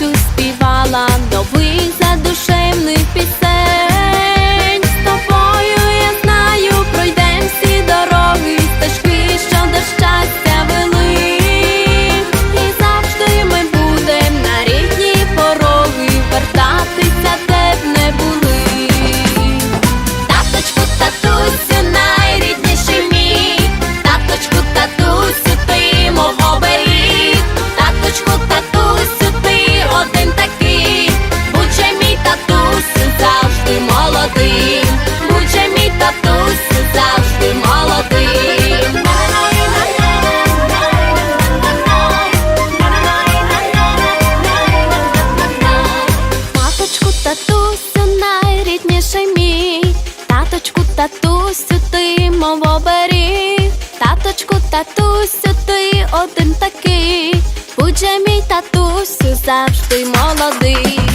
пісню співала новий. татусю, ти мов оберіг Таточку, татусю, ти один такий, Будь же мій татусю завжди молодий.